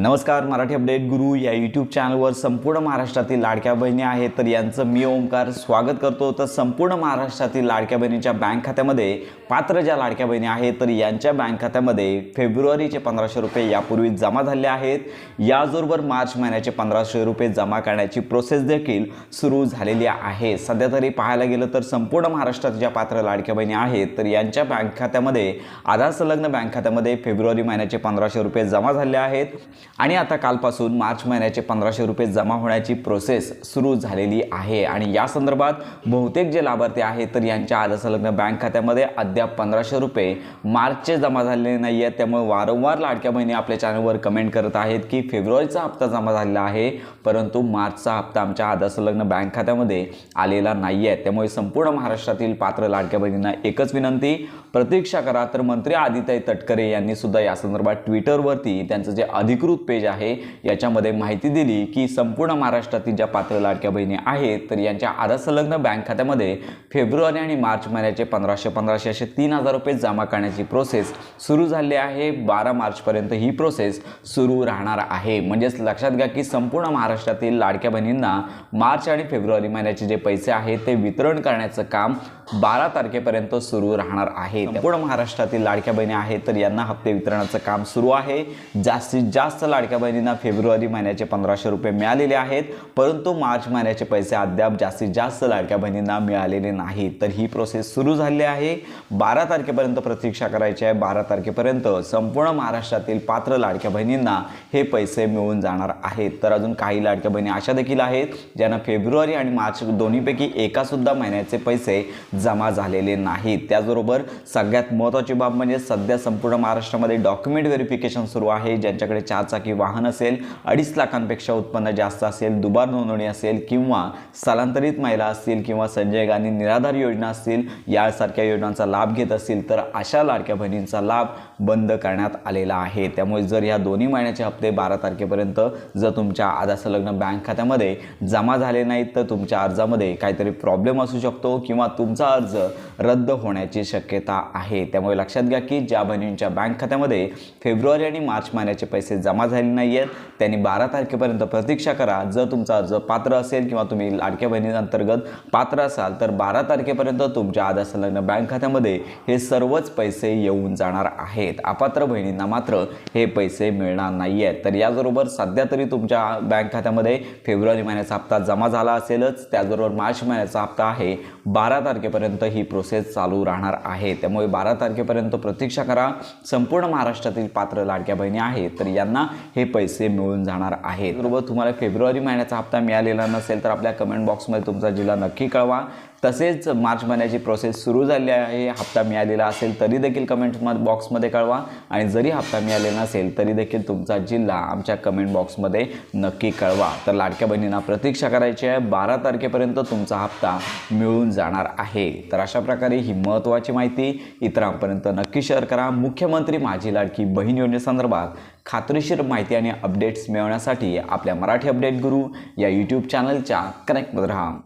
नमस्कार मराठी अपडेट गुरु या यूट्यूब चॅनलवर संपूर्ण महाराष्ट्रातील लाडक्या बहिणी आहेत. तर यांचं मी ओंकार स्वागत करतो. तर संपूर्ण महाराष्ट्रातील लाडक्या बहिणीच्या बँक खात्यामध्ये पात्र ज्या लाडक्या बहिणी आहेत तर यांच्या बँक खात्यामध्ये फेब्रुवारीचे पंधराशे रुपये यापूर्वी जमा झाले आहेत. याचबरोबर मार्च महिन्याचे पंधराशे रुपये जमा करण्याची प्रोसेस देखील सुरू झालेली आहे. सध्या तरी पाहायला गेलं तर संपूर्ण महाराष्ट्रात ज्या पात्र लाडक्या बहिणी आहेत तर यांच्या बँक खात्यामध्ये आधार संलग्न बँक खात्यामध्ये फेब्रुवारी महिन्याचे पंधराशे रुपये जमा झाले आहेत. आणि आता कालपासून मार्च महिन्याचे पंधराशे रुपये जमा होण्याची प्रोसेस सुरू झालेली आहे. आणि या संदर्भात बहुतेक जे लाभार्थी आहेत तर यांच्या आधार संलग्न बँक खात्यामध्ये अद्याप पंधराशे रुपये मार्चचे जमा झालेले नाही आहेत त्यामुळे वारंवार लाडक्या बहिणी आपल्या चॅनलवर कमेंट करत आहेत की फेब्रुवारीचा हप्ता जमा झालेला आहे परंतु मार्चचा हप्ता आमच्या आधार संलग्न बँक खात्यामध्ये आलेला नाही आहे त्यामुळे संपूर्ण महाराष्ट्रातील पात्र लाडक्या बहिणींना एकच विनंती प्रतीक्षा करा. तर मंत्री आदित्य तटकरे यांनी सुद्धा या संदर्भात ट्विटरवरती त्यांचं जे अधिकृत पेज आहे. याच्यामध्ये माहिती दिली की संपूर्ण महाराष्ट्रातील ज्या पात्र लाडक्या बहिणी आहेत तर यांच्या आधार संलग्न बँक खात्यामध्ये फेब्रुवारी आणि मार्च महिन्याचे पंधराशे पंधराशे असे तीन हजार रुपये जमा करण्याची प्रोसेस सुरू झाली आहे. बारा मार्चपर्यंत ही प्रोसेस सुरू राहणार आहे. म्हणजेच लक्षात घ्या की संपूर्ण महाराष्ट्रातील लाडक्या बहिणींना मार्च आणि फेब्रुवारी महिन्याचे जे पैसे आहेत ते वितरण करण्याचं काम बारा तारखेपर्यंत सुरू राहणार आहे. संपूर्ण महाराष्ट्रातील लाडक्या बहिणी आहेत तर यांना हप्ते वितरणाचं काम सुरू आहे. जास्तीत जास्त लाडक्या बहिणींना फेब्रुवारी महिन्याचे पंधराशे रुपये मिळालेले आहेत. परंतु मार्च महिन्याचे पैसे अद्याप जास्तीत जास्त लाडक्या बहिणींना मिळालेले नाहीत तर ही प्रोसेस सुरू झाली आहे. बारा तारखेपर्यंत प्रतीक्षा करायची आहे. बारा तारखेपर्यंत संपूर्ण महाराष्ट्रातील पात्र लाडक्या बहिणींना हे पैसे मिळून जाणार आहेत. तर अजून काही लाडक्या बहिणी अशा देखील आहेत ज्यांना फेब्रुवारी आणि मार्च दोन्हीपैकी एकासुद्धा महिन्याचे पैसे जमा झालेले नाहीत त्याचबरोबर सगळ्यात महत्त्वाची बाब म्हणजे सध्या संपूर्ण महाराष्ट्रामध्ये डॉक्युमेंट व्हेरिफिकेशन सुरू आहे. ज्यांच्याकडे चार चाकी वाहन असेल अडीच लाखांपेक्षा उत्पन्न जास्त असेल दुबार नोंदणी असेल किंवा स्थलांतरित महिला असतील किंवा संजय गांधी निराधार योजना असतील यासारख्या योजनांचा लाभ घेत असतील तर अशा लाडक्या बहिणींचा लाभ बंद करण्यात आलेला आहे. त्यामुळे जर या दोन्ही महिन्याचे हप्ते बारा तारखेपर्यंत जर तुमच्या आधार संलग्न बँक खात्यामध्ये जमा झाले नाहीत तर तुमच्या अर्जामध्ये काहीतरी प्रॉब्लेम असू शकतो किंवा तुमचा अर्ज रद्द होण्याची शक्यता आहे. त्यामुळे लक्षात घ्या की ज्या बहिणींच्या बँक खात्यामध्ये फेब्रुवारी आणि मार्च महिन्याचे पैसे जमा जमा झाली नाही आहेत त्यांनी बारा तारखेपर्यंत प्रतीक्षा करा. जर तुमचा अर्ज पात्र असेल किंवा तुम्ही लाडक्या बहिणींअंतर्गत पात्र असाल तर बारा तारखेपर्यंत तुमच्या आधार संलग्न बँक खात्यामध्ये हे सर्वच पैसे येऊन जाणार आहेत. अपात्र बहिणींना मात्र हे पैसे मिळणार नाही आहेत तर याचबरोबर सध्या तरी तुमच्या बँक खात्यामध्ये फेब्रुवारी महिन्याचा हप्ता जमा झाला असेलच. त्याचबरोबर मार्च महिन्याचा हप्ता आहे. बारा तारखेपर्यंत ही प्रोसेस चालू राहणार आहे. त्यामुळे बारा तारखेपर्यंत प्रतीक्षा करा. संपूर्ण महाराष्ट्रातील पात्र लाडक्या बहिणी आहेत. तर यांना हे पैसे मिळून जाणार आहेत. बरोबर तुम्हाला फेब्रुवारी महिन्याचा हप्ता मिळालेला नसेल तर आपल्या कमेंट बॉक्समध्ये तुमचा जिल्हा नक्की कळवा. तसेच मार्च महिन्याची प्रोसेस सुरू झाली आहे. हप्ता मिळालेला असेल तरी देखील कमेंट बॉक्समध्ये कळवा. आणि जरी हप्ता मिळालेला नसेल तरी देखील तुमचा जिल्हा आमच्या कमेंट बॉक्समध्ये नक्की कळवा. तर लाडक्या बहिणींना प्रतीक्षा करायची आहे. बारा तारखेपर्यंत तुमचा हप्ता मिळून जाणार आहे. तर अशा प्रकारे ही महत्त्वाची माहिती इतरांपर्यंत नक्की शेअर करा. मुख्यमंत्री माझी लाडकी बहीण योजनेसंदर्भात खात्रीशीर माहिती आणि अपडेट्स मिळवण्यासाठी आपल्या मराठी अपडेट गुरु या यूट्यूब चॅनलच्या कनेक्टमध्ये राहा.